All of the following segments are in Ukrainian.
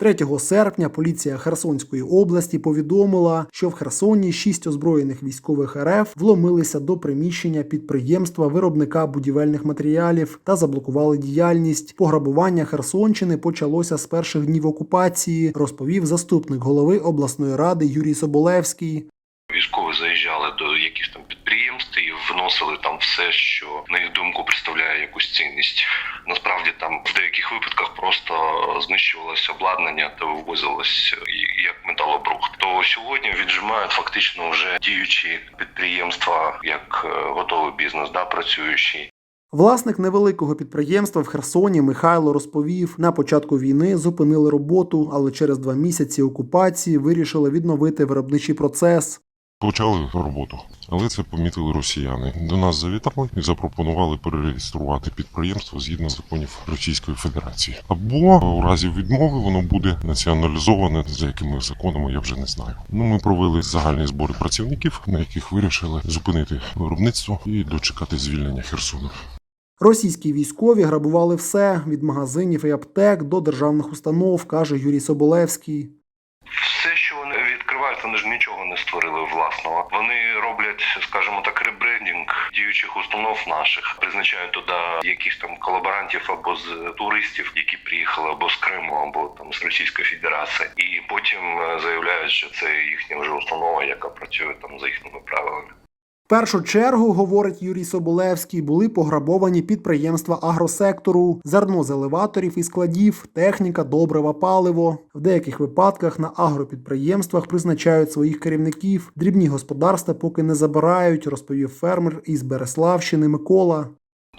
3 серпня поліція Херсонської області повідомила, що в Херсоні шість озброєних військових РФ вломилися до приміщення підприємства виробника будівельних матеріалів та заблокували діяльність. Пограбування Херсонщини почалося з перших днів окупації, розповів заступник голови обласної ради Юрій Соболевський. Вносили там все, що на їх думку представляє якусь цінність. Насправді там в деяких випадках просто знищувалося обладнання та вивозилось як металобрухт. То сьогодні віджимають фактично вже діючі підприємства як е, готовий бізнес, да працюючий. Власник невеликого підприємства в Херсоні Михайло розповів, на початку війни зупинили роботу, але через два місяці окупації вирішили відновити виробничий процес. Почали роботу, але це помітили росіяни. До нас завітали і запропонували перереєструвати підприємство згідно законів Російської Федерації. Або у разі відмови воно буде націоналізоване за якими законами, я вже не знаю. Ну ми провели загальні збори працівників, на яких вирішили зупинити виробництво і дочекати звільнення Херсону. Російські військові грабували все від магазинів і аптек до державних установ, каже Юрій Соболевський. Що вони ж нічого не створили власного. Вони роблять, скажімо так, ребрендінг діючих установ наших, призначають туди якихось там колаборантів або з туристів, які приїхали або з Криму, або там з Російської Федерації, і потім е, заявляють, що це їхня вже установа, яка працює там за їхніми правилами. Першу чергу, говорить Юрій Соболевський, були пограбовані підприємства агросектору, зерно з елеваторів і складів, техніка, добрива, паливо. В деяких випадках на агропідприємствах призначають своїх керівників. Дрібні господарства поки не забирають, розповів фермер із Береславщини Микола.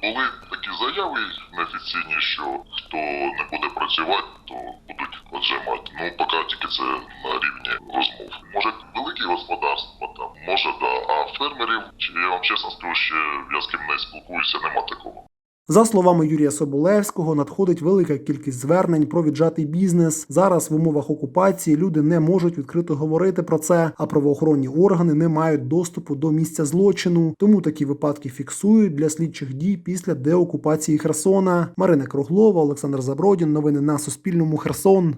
Були такі заяви неофіційні, що хто не буде працювати, то будуть отжимати. Ну, поки тільки це на рівні розмов. Може, великі господарства там, може, да. А фермерів, я вам чесно скажу, ще я з ким не спілкуюся, нема такого. За словами Юрія Соболевського, надходить велика кількість звернень про віджатий бізнес. Зараз в умовах окупації люди не можуть відкрито говорити про це, а правоохоронні органи не мають доступу до місця злочину. Тому такі випадки фіксують для слідчих дій після деокупації Херсона. Марина Круглова, Олександр Забродін. Новини на Суспільному. Херсон.